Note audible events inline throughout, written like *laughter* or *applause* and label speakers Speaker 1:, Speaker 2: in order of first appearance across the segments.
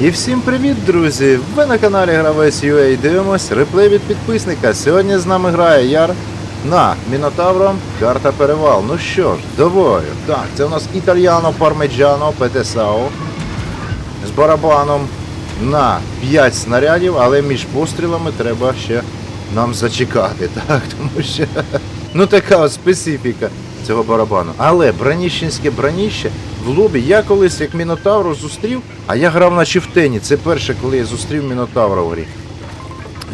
Speaker 1: І всім привіт, друзі! Ви на каналі Гравець UA дивимось реплей від підписника. Сьогодні з нами грає Яр на Мінотавром карта Перевал. Ну що ж, до. Так, це у нас Італьяно Пармеджано ПТСАО з барабаном на 5 снарядів, але між пострілами треба ще нам зачекати, *laughs* так, тому що ну така специфіка цього барабану. Але браніщенське браніще в лобі я колись як Мінотавру зустрів, а я грав на Чифтені. Це перше, коли я зустрів Мінотавра в грі.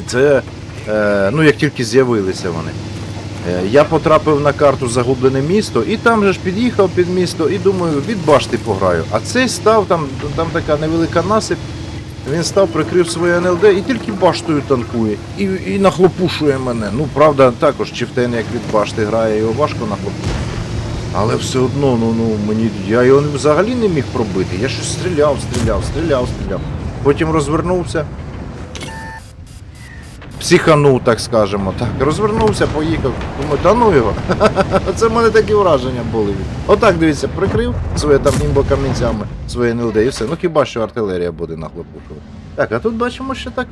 Speaker 1: Це е, ну як тільки з'явилися вони. Е, Я потрапив на карту загублене місто і там же ж під'їхав під місто і думаю, від башти пограю. А цей став, там, там така невелика насип, він став, прикрив своє НЛД і тільки баштою танкує. І, і нахлопушує мене. Ну, правда, також Чифтен, як від башти грає, його важко нахлопушити. Але все одно, ну, ну, мені, я його взагалі не міг пробити. Я щось стріляв, стріляв, стріляв, стріляв. Потім розвернувся. Психанув, так скажемо. Так, розвернувся, поїхав. Думаю, та ну його. *laughs* Це в мене такі враження були. Отак, дивіться, прикрив своє там камінцями, своє НЛД і все. Ну хіба що артилерія буде нахлопушувати. Так, а тут бачимо, що так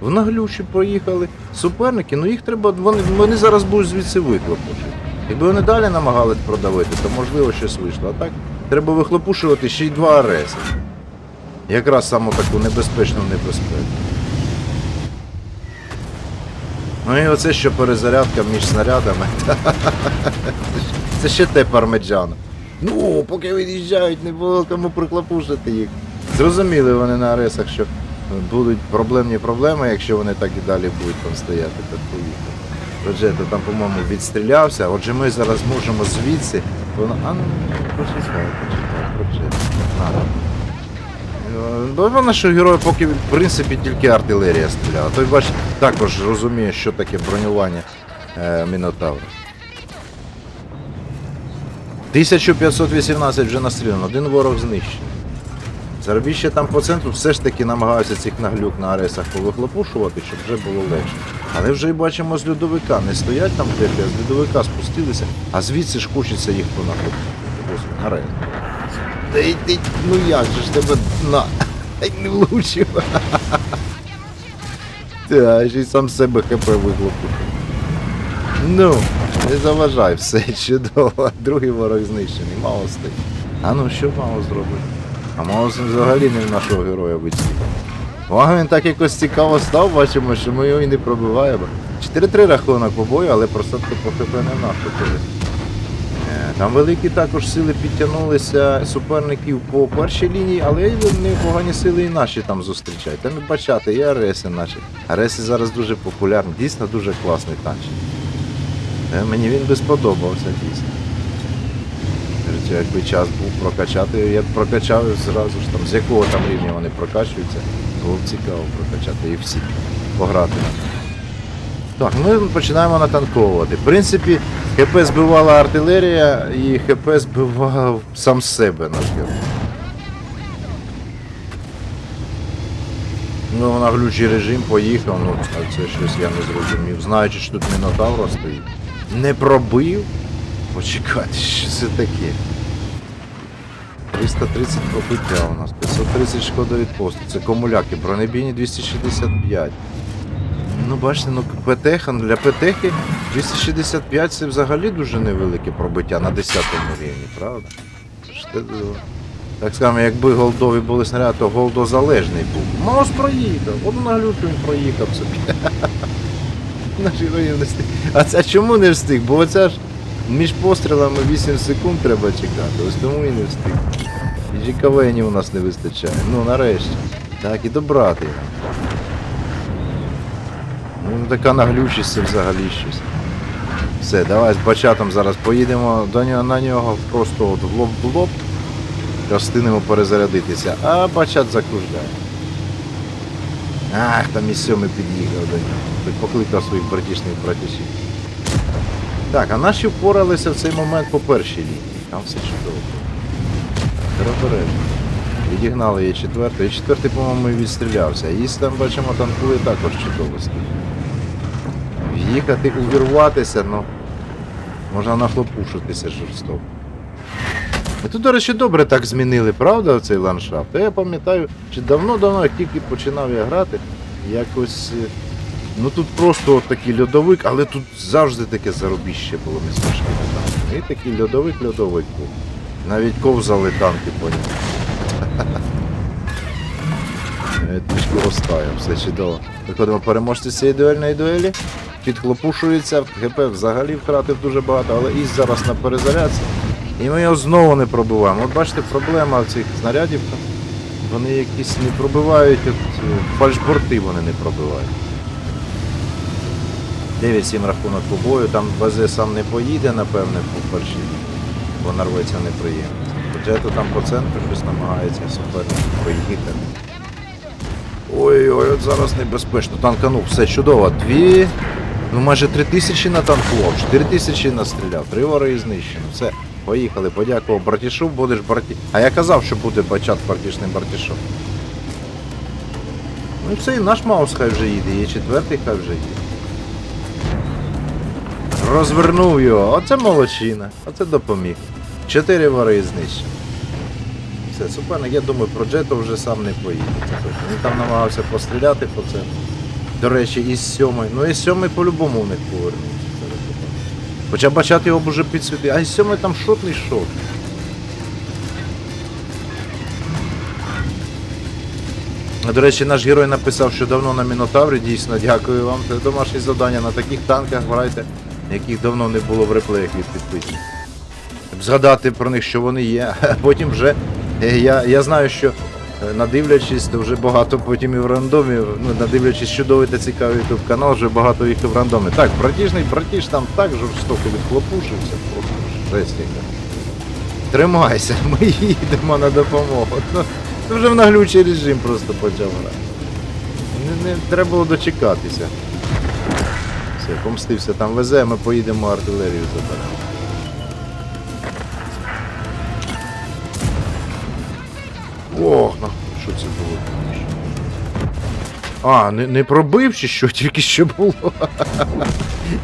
Speaker 1: в наглючі проїхали суперники, ну їх треба, вони, вони зараз будуть звідси вихлопушити. Якби вони далі намагались продавити, то можливо щось вийшло. А так треба вихлопушувати ще й два ареси. Якраз саму таку небезпечну небезпеку. Ну і оце що перезарядка між снарядами. *laughs* Це ще те пармеджано. Ну, поки від'їжджають, не було кому приклопушити їх. Зрозуміли вони на аресах, що будуть проблемні проблеми, якщо вони так і далі будуть там стояти, так поїхали. Роджето там, по-моєму, відстрілявся, отже ми зараз можемо звідси. Воно... А ну, почекай, Роджето. Надо. Е, вона що герой поки в принципі тільки артилерія стріляла. Той бач, також розуміє, що таке бронювання е, Мінотавра. 1518 вже настріляно, один ворог знищений. Зарбіще там по центру все ж таки намагаються цих наглюк на аресах повихлопушувати, щоб вже було легше. Але вже й бачимо з льодовика, не стоять там тепер, а з льодовика спустилися, а звідси ж хочеться їх на арес. Та йди, ну як же ж тебе на. Не влучив. Та, ще й сам себе хп виглопив. Ну, не заважай, все чудово. Другий ворог знищений, мало стоїть. А ну що мало зробить? А мало взагалі не в нашого героя вицілив. Вага він так якось цікаво став, бачимо, що ми його і не пробиваємо. 4-3 рахунок по бою, але просадки по ХП не наступили. Е, Там великі також сили підтягнулися суперників по першій лінії, але й непогані сили і наші там зустрічають. Там і бачати, і Ареси наші. Ареси зараз дуже популярні, дійсно дуже класний танчик. Е, Мені він би сподобався дійсно. Якби час був прокачати, я б прокачав зразу ж там, з якого там рівня вони прокачуються, було цікаво прокачати і всі пограти. Так, ми починаємо натанковувати. В принципі, ХП збивала артилерія і ХП збивав сам себе наш герой. Ну, на глючий режим поїхав, ну а це щось я не зрозумів. Знаючи, що тут Мінотавра стоїть. Не пробив? Почекайте, що це таке? 330 пробиття у нас, 530 шкода від посту. Це комуляки, бронебійні 265. Ну, бачите, ну ПТХ, для ПТХ 265 це взагалі дуже невелике пробиття на 10 рівні, правда? Так скажемо, якби голдові були снаряди, то голдозалежний був. Маус проїхав, от на глюку він проїхав собі. *laughs* Не встиг. А це чому не встиг? Бо оця ж між пострілами 8 секунд треба чекати, ось тому і не встиг. GKV у нас не вистачає. Ну нарешті. Так, і добрати його. Ну, така наглючість це взагалі щось. Все, давай з бачатом зараз поїдемо до нього, на нього просто от в лоб в лоб. Встигнемо перезарядитися, а бачат закружляє. Ах, там і сьомий під'їхав до нього. Покликав своїх братішних братішів. Так, а наші впоралися в цей момент по першій лінії. Там все чудово. Перебережно. Відігнали її четверту. І четвертий, по-моєму, відстрілявся. І там, бачимо, танкує також чудово стоїть. В'їхати, увірватися, ну. Можна нахлопушитися жорстоко. І тут, до речі, добре так змінили, правда, цей ландшафт? Я пам'ятаю, чи давно-давно, як тільки починав я грати, якось. е, Ну тут просто от такий льодовик, але тут завжди таке заробіще було містечко. І такий льодовик-льодовик був. Навіть ковзали танки по ньому. Трішки ростає, все чудово. Виходимо переможці цієї дуельної дуелі. Підхлопушується, ГП взагалі втратив дуже багато, але із зараз на перезарядці. І ми його знову не пробиваємо. От бачите, проблема цих снарядів, вони якісь не пробивають, от е, фальшборти вони не пробивають. 9-7 рахунок по бою, там БЗ сам не поїде, напевне, по першій, бо нарветься неприємно. Бюджету там по центру щось намагається суперник поїхати. Ой-ой, от зараз небезпечно. Танканув, все чудово. Дві. Ну майже три тисячі на танклов, чотири тисячі настріляв, три вори знищено. Все, поїхали, подякував братішу, будеш браті. А я казав, що буде бачат братішним братішом. Ну і все, і наш маус хай вже їде, є четвертий хай вже їде. Розвернув його, оце молодчина, оце допоміг. Чотири вори знищено. Все, суперник, я думаю, про Джето вже сам не поїде. Він там намагався постріляти по це. До речі, із сьомої. Ну із сьомої по-любому в них повернувся. Хоча бачати його б уже підсвітив. А із сьомої там шотний шот. До речі, наш герой написав, що давно на Мінотаврі. Дійсно, дякую вам. Це домашнє завдання. На таких танках грайте, яких давно не було в реплеях від підписників. Згадати про них, що вони є, *laughs* а потім вже. е, Я, я знаю, що е, надивлячись, то вже багато потім і в рандомі, ну, надивлячись чудовий та цікавий ютуб канал, вже багато їх і в рандомі. Так, братіжний братіж там так жорстоко відхлопушився, просто жесть яка. Тримайся, *laughs* ми їдемо на допомогу. *laughs* Ну, вже в наглючий режим просто почав грати. Не, не треба було дочекатися. Все, помстився там везе, ми поїдемо артилерію заберемо. Ох, ну, що це було? А, не, не пробив чи що, тільки що було.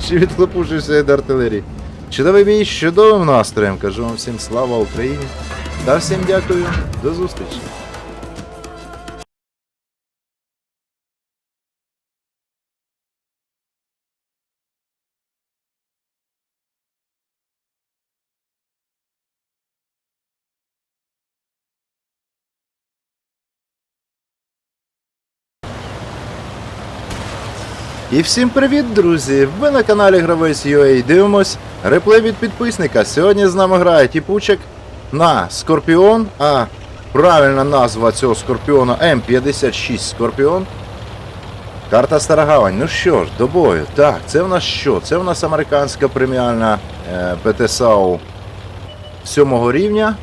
Speaker 1: Чи відхлопушився від артилерії. Чудовий бій з чудовим настроєм. Кажу вам всім слава Україні. Та всім дякую. До зустрічі. І всім привіт, друзі! Ви на каналі Гравець UA дивимось реплей від підписника. Сьогодні з нами грає тіпучик на Скорпіон, а правильна назва цього Скорпіона М56 Скорпіон. Карта Старогавань. Ну що ж, до бою. Так, це в нас що? Це в нас американська преміальна е, ПТСАУ 7 рівня.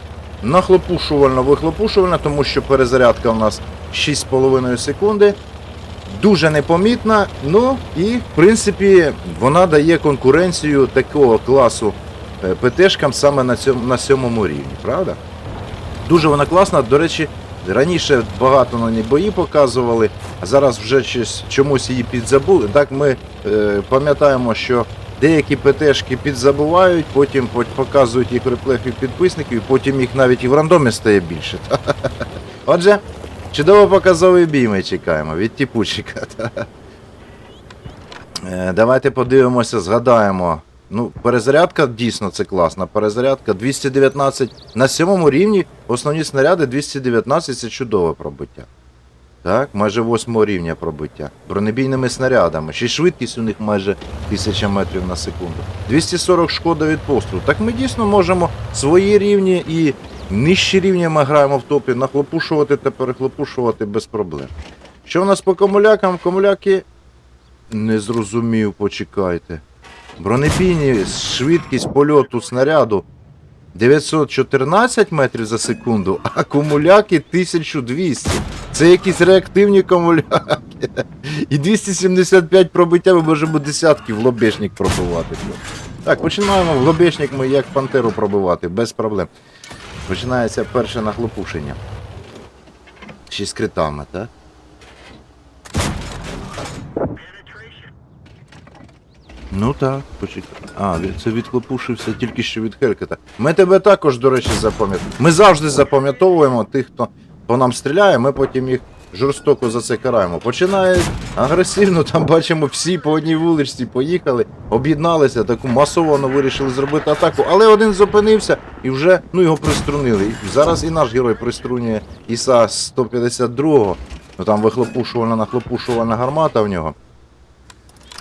Speaker 1: Нахлопушувально вихлопушувальна, тому що перезарядка у нас 6,5 секунди дуже непомітна. Ну і в принципі вона дає конкуренцію такого класу е, ПТшкам саме на цьому на сьомому рівні, правда? Дуже вона класна. До речі, раніше багато на ній бої показували, а зараз вже щось, чомусь її підзабули. Так ми е, пам'ятаємо, що деякі ПТшки підзабувають, потім показують їх в реплеях підписників, і потім їх навіть і в рандомі стає більше. *laughs* Отже, чудово показовий бій ми чекаємо від тіпучика. *laughs* Е, Давайте подивимося, згадаємо. Ну, перезарядка дійсно це класна. Перезарядка 219 на сьомому рівні. Основні снаряди 219 це чудове пробиття. Так, майже восьмого рівня пробиття. Бронебійними снарядами. Ще й швидкість у них майже 1000 метрів на секунду. 240 шкода від пострілу. Так ми дійсно можемо свої рівні і нижчі рівні ми граємо в топі, нахлопушувати та перехлопушувати без проблем. Що в нас по комулякам? Комуляки не зрозумів, почекайте. Бронебійні швидкість польоту снаряду 914 метрів за секунду, а комуляки 1200. Це якісь реактивні комуляки. І 275 пробиття ми можемо десятки в лобешник пробивати. Так, починаємо в лобешник ми як пантеру пробивати, без проблем. Починається перше нахлопушення. Ще з критами, так? Ну так, почекай. А, це відклопушився тільки що від Хелькета. Ми тебе також, до речі, запам'ятаємо. Ми завжди запам'ятовуємо тих, хто по нам стріляє, ми потім їх жорстоко за це караємо. Починає агресивно, там бачимо, всі по одній вуличці поїхали, об'єдналися, таку масово вирішили зробити атаку, але один зупинився і вже ну, його приструнили. І зараз і наш герой приструнює Іса 152-го. Ну там вихлопушувальна нахлопушувальна гармата в нього.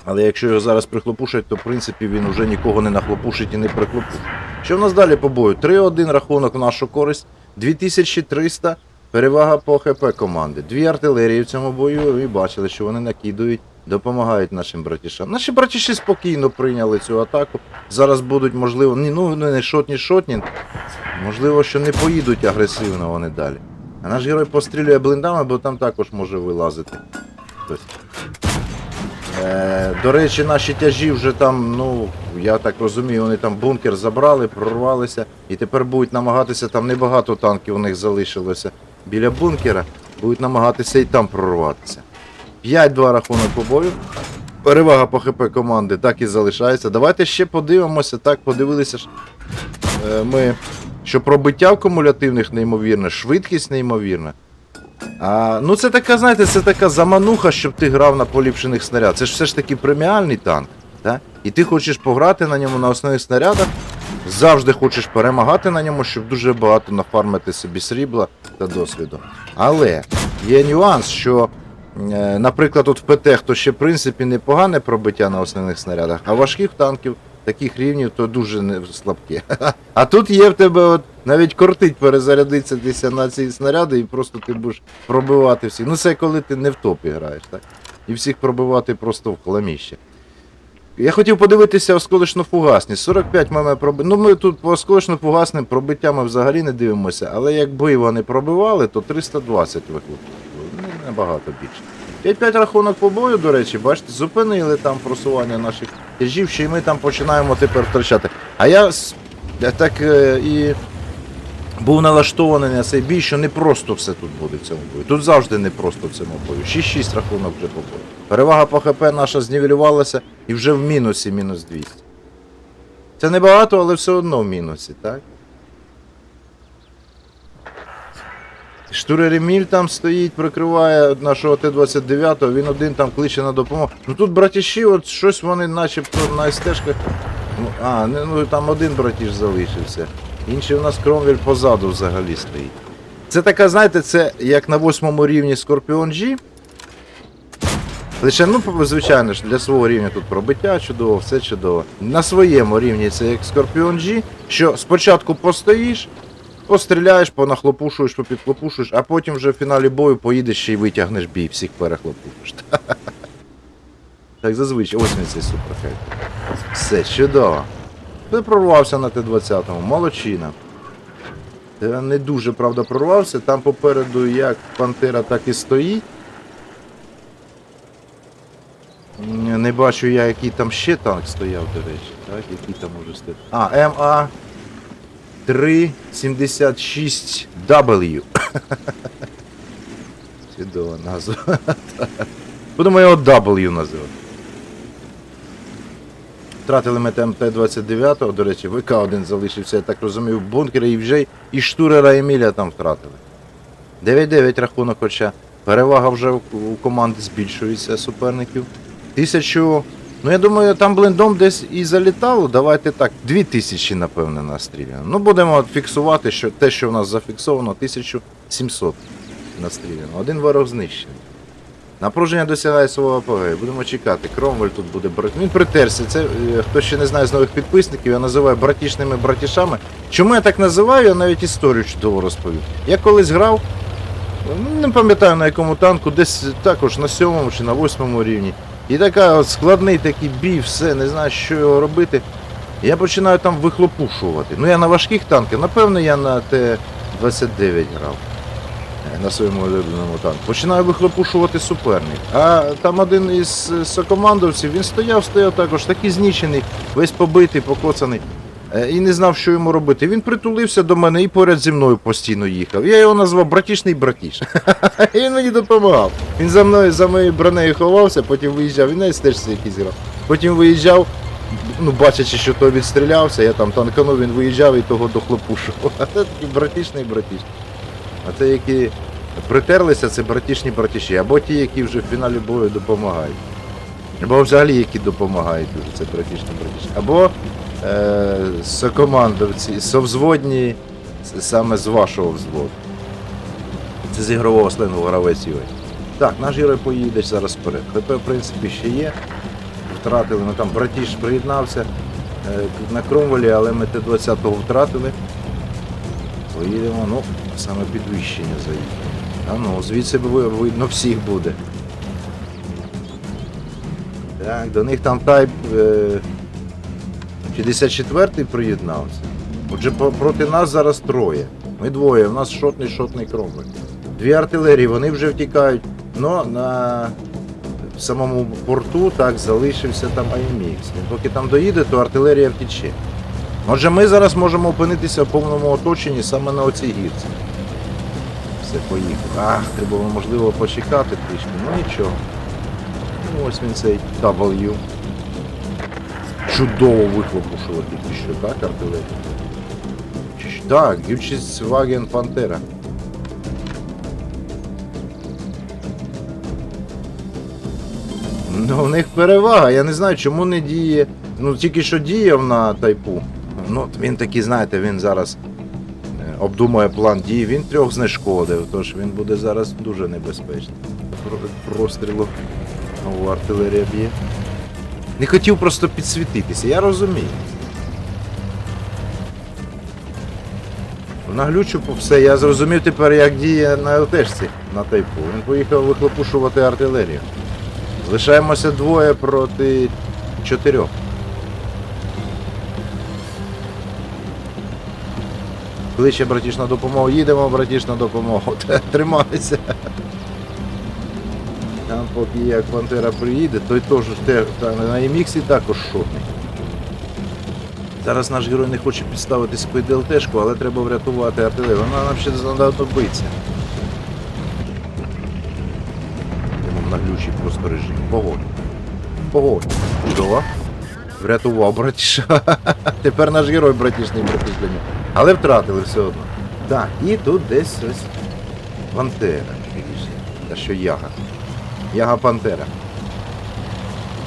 Speaker 1: Але якщо його зараз прихлопушать, то в принципі він вже нікого не нахлопушить і не прихлопушить. Що в нас далі по бою? 3-1 рахунок в нашу користь, 2300 перевага по ХП команди. Дві артилерії в цьому бою і бачили, що вони накидують, допомагають нашим братішам. Наші братіші спокійно прийняли цю атаку. Зараз будуть, можливо, ну не шотні шотні. Можливо, що не поїдуть агресивно вони далі. А наш герой пострілює блиндами, бо там також може вилазити. хтось. Е, до речі, наші тяжі вже там, ну, я так розумію, вони там бункер забрали, прорвалися, і тепер будуть намагатися, там небагато танків у них залишилося біля бункера, будуть намагатися і там прорватися. 5-2 рахунок по бою. Перевага по ХП команди так і залишається. Давайте ще подивимося, так, подивилися ж. Е, ми, що пробиття в кумулятивних неймовірне, швидкість неймовірна. А, ну це така, знаєте, це така замануха, щоб ти грав на поліпшених снарядах. Це ж все ж таки преміальний танк. Так? І ти хочеш пограти на ньому на основних снарядах, завжди хочеш перемагати на ньому, щоб дуже багато нафармити собі срібла та досвіду. Але є нюанс, що, е, наприклад, от в ПТ, то ще в принципі непогане пробиття на основних снарядах, а важких танків таких рівнів то дуже не слабке. *laughs* А тут є в тебе от навіть кортить перезарядитися десь на ці снаряди і просто ти будеш пробивати всіх. Ну це коли ти не в топі граєш, так? І всіх пробивати просто в хламіще. Я хотів подивитися осколочно-фугасні. 45 мм проби... Ну ми тут по осколочно-фугасним пробиттям взагалі не дивимося, але якби вони пробивали, то 320 викликали. Набагато більше. 5-5 рахунок по бою, до речі, бачите, зупинили там просування наших тяжів, ще й ми там починаємо тепер втрачати. А я, так е, і був налаштований на цей бій, що не просто все тут буде в цьому бою. Тут завжди не просто в цьому бою. 6-6 рахунок вже по бою. Перевага по ХП наша знівелювалася і вже в мінусі мінус 200. Це небагато, але все одно в мінусі, так? Штурер Еміль там стоїть, прикриває нашого Т-29, він один там кличе на допомогу. Ну тут братіші, от щось вони начебто на стежках. Ну, а, ну там один братіш залишився. Інший у нас Кромвель позаду взагалі стоїть. Це така, знаєте, це як на восьмому рівні Скорпіон G. Лише, ну, звичайно ж, для свого рівня тут пробиття чудово, все чудово. На своєму рівні це як Скорпіон G, що спочатку постоїш, постріляєш, понахлопушуєш, попідхлопушуєш, а потім вже в фіналі бою поїдеш ще й витягнеш бій, всіх перехлопушиш. *laughs* Так зазвичай, ось він цей суперхейт. Все, чудово. Ти прорвався на Т-20, молодчина. Ти не дуже, правда, прорвався, там попереду як Пантера, так і стоїть. Не бачу я, який там ще танк стояв, до речі. Так, який там може стояти. А, МА 376W. *laughs* Чудова назва. *laughs* Будемо його W називати. Втратили ми там Т-29, до речі, ВК-1 залишився, я так розумію, бункері і вже і штурера Еміля там втратили. 9-9 рахунок, хоча перевага вже у команди збільшується суперників. Тисячу. Ну я думаю, там блендом десь і залітало. Давайте так, 2000, напевне, настріляно. Ну, будемо фіксувати, що те, що в нас зафіксовано, 1700 настріляно. Один ворог знищений. Напруження досягає свого апогею. Будемо чекати. Кромвель тут буде брати. Він притерся. Це е, хто ще не знає з нових підписників, я називаю братішними братішами. Чому я так називаю, я навіть історію чудово розповів. Я колись грав, ну, не пам'ятаю на якому танку, десь також на сьомому чи на восьмому рівні. І така от складний такий бій, все, не знаю, що його робити. Я починаю там вихлопушувати. Ну я на важких танках, напевно, я на Т-29 грав. Е, На своєму улюбленому танку. Починаю вихлопушувати суперник. А там один із е, сокомандовців, він стояв, стояв також, такий знічений, весь побитий, покоцаний. Е, І не знав, що йому робити. Він притулився до мене і поряд зі мною постійно їхав. Я його назвав братішний братіш. *laughs* І він мені допомагав. Він за мною, за моєю бронею ховався, потім виїжджав, він навіть стежці якийсь грав. Потім виїжджав, ну, бачачи, що той відстрілявся, я там танканув, він виїжджав і того дохлопушував. *laughs* А це такі братішний братіш. А це які притерлися, це братішні братіші, або ті, які вже в фіналі бою допомагають. Або взагалі які допомагають дуже, це братішні братіші. Або сокомандовці, совзводні саме з вашого взводу. Це з ігрового сленгу гравець Юрій. Так, наш герой поїде зараз вперед. ХП, в принципі, ще є. Втратили, ну там братіш приєднався е, на Кромвелі, але ми Т-20-го втратили. Поїдемо, ну, саме підвищення заїхали. А ну, звідси видно всіх буде. Так, до них там тайп е, 54-й приєднався. Отже, проти нас зараз троє. Ми двоє, у нас шотний шотний кромвель. Дві артилерії, вони вже втікають. Но на самому порту так залишився там. Він поки там доїде, то артилерія втіче. Отже, ми зараз можемо опинитися в повному оточенні саме на оцій гірці. Все, поїхали. Ах, треба можливо почекати трішки, ну нічого. Ну, ось він цей W. Чудово вихлопушило тільки що, так, артилерія? Так, Volkswagen Pantera. Ну, в них перевага. Я не знаю, чому не діє. Ну, тільки що діяв на тайпу. Ну, він такий, знаєте, він зараз е, обдумує план дій, він трьох знешкодив, тож він буде зараз дуже небезпечний. Про- Прострілу нову артилерія б'є. Не хотів просто підсвітитися, я розумію. Наглючу по все, я зрозумів тепер, як діє на ЛТшці на тайпу. Він поїхав вихлопушувати артилерію. Залишаємося двоє проти чотирьох. Кличе братіш на допомогу, їдемо, братіш на допомогу. *laughs* Тримайся. Там поки як Пантера приїде, той теж на MX також шотний. Зараз наш герой не хоче підставитись під ЛТшку, але треба врятувати артилерію. Вона нам ще занадто биться. Йому в наглючий просто режим. Вогонь. Вогонь. Чудово. Врятував братіша. *laughs* Тепер наш герой братішний братіш для. Але втратили все одно. Так, і тут десь ось Пантера. Та що яга. Яга Пантера.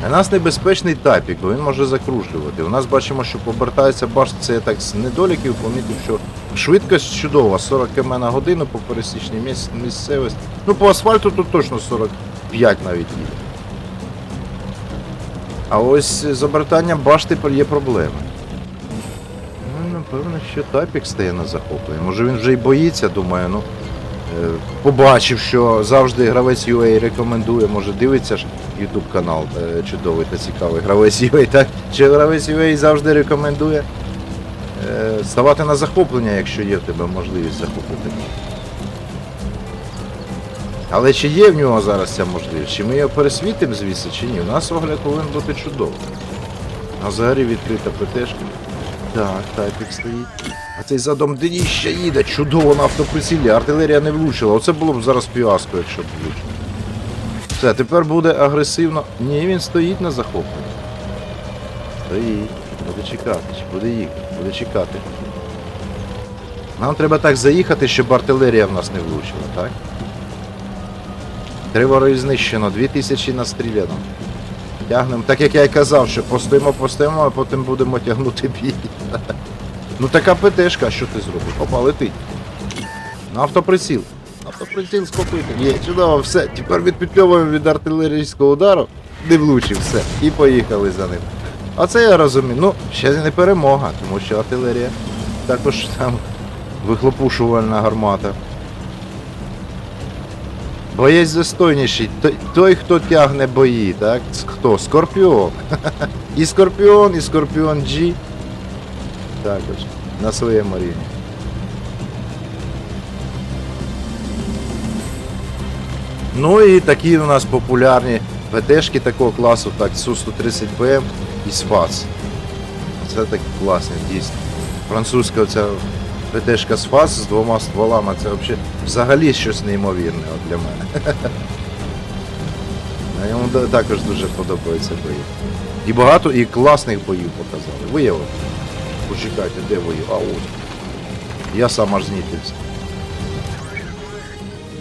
Speaker 1: У нас небезпечний тапік, бо він може закружлювати. У нас бачимо, що повертається башта, це я так з недоліків помітив, що швидкість чудова, 40 км на годину по пересічній міс- місцевості. Ну, по асфальту тут точно 45 навіть їде. А ось з обертанням башти є проблеми. Ну, напевно, що тапік стає на захоплення. Може він вже й боїться, думаю, ну. Е, Побачив, що завжди гравець UA рекомендує, може дивиться ж YouTube канал е, чудовий та цікавий гравець UA, *laughs* так? Чи гравець UA завжди рекомендує е, ставати на захоплення, якщо є в тебе можливість захопити. Але чи є в нього зараз ця можливість? Чи ми його пересвітимо звідси, чи ні? У нас огляд повинен бути чудовий. А взагалі відкрита ПТшка. Так, тайпік стоїть. А цей задом дніще їде, чудово на автоприцілі, артилерія не влучила. Оце було б зараз фіаско, якщо б влучило. Все, тепер буде агресивно. Ні, він стоїть на захопленні. Стоїть. Буде чекати, чи буде їхати, буде чекати. Нам треба так заїхати, щоб артилерія в нас не влучила, так? Три вороги знищено, 2000 настріляно. Тягнемо, так як я й казав, що постоїмо, постоїмо, а потім будемо тягнути бій. *laughs* Ну така ПТшка, що ти зробиш? Опа, летить. На автоприціл. Автоприціл скопити. Є, чудово, все. Тепер відпетльовуємо від артилерійського удару. Не влучив, все. І поїхали за ним. А це я розумію. Ну, ще не перемога, тому що артилерія також там вихлопушувальна гармата. Боєць достойніший. Той, той, хто тягне бої, так? Хто? Скорпіон. *laughs* і Скорпіон, і Скорпіон G. Також. На своєму рівні. Ну і такі у нас популярні ПТшки такого класу, так, Су-130БМ і СФАС. Це такі класні, дійсно. Французька оця ПТшка СФАС з двома стволами, це взагалі, взагалі щось неймовірне для мене. *laughs* А Йому також дуже подобається бої. І багато і класних боїв показали. Виявили. Почекайте, де бої? А ось. Я сам аж знітився.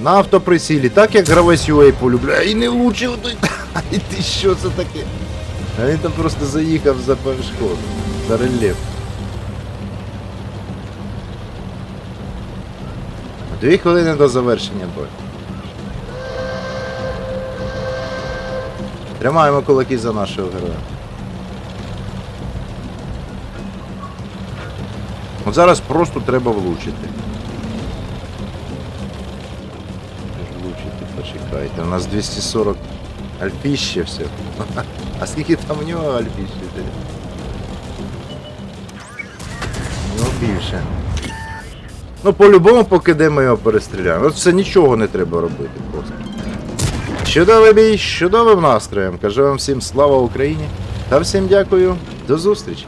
Speaker 1: На автоприсілі, так як гравець UA полюбляє, і не влучив. *laughs* І ти що це таке? А він там просто заїхав за перешкоду, за рельєф. Дві хвилини до завершення бою. Тримаємо кулаки за нашого героя. От зараз просто треба влучити. Влучити, почекайте. У нас 240 альфіще все. А скільки там в нього альфіще? У нього більше. Ну, по-любому, поки де ми його перестріляємо. Це нічого не треба робити просто. Чудовий бій, чудовим настроєм. Кажу вам всім слава Україні та всім дякую. До зустрічі!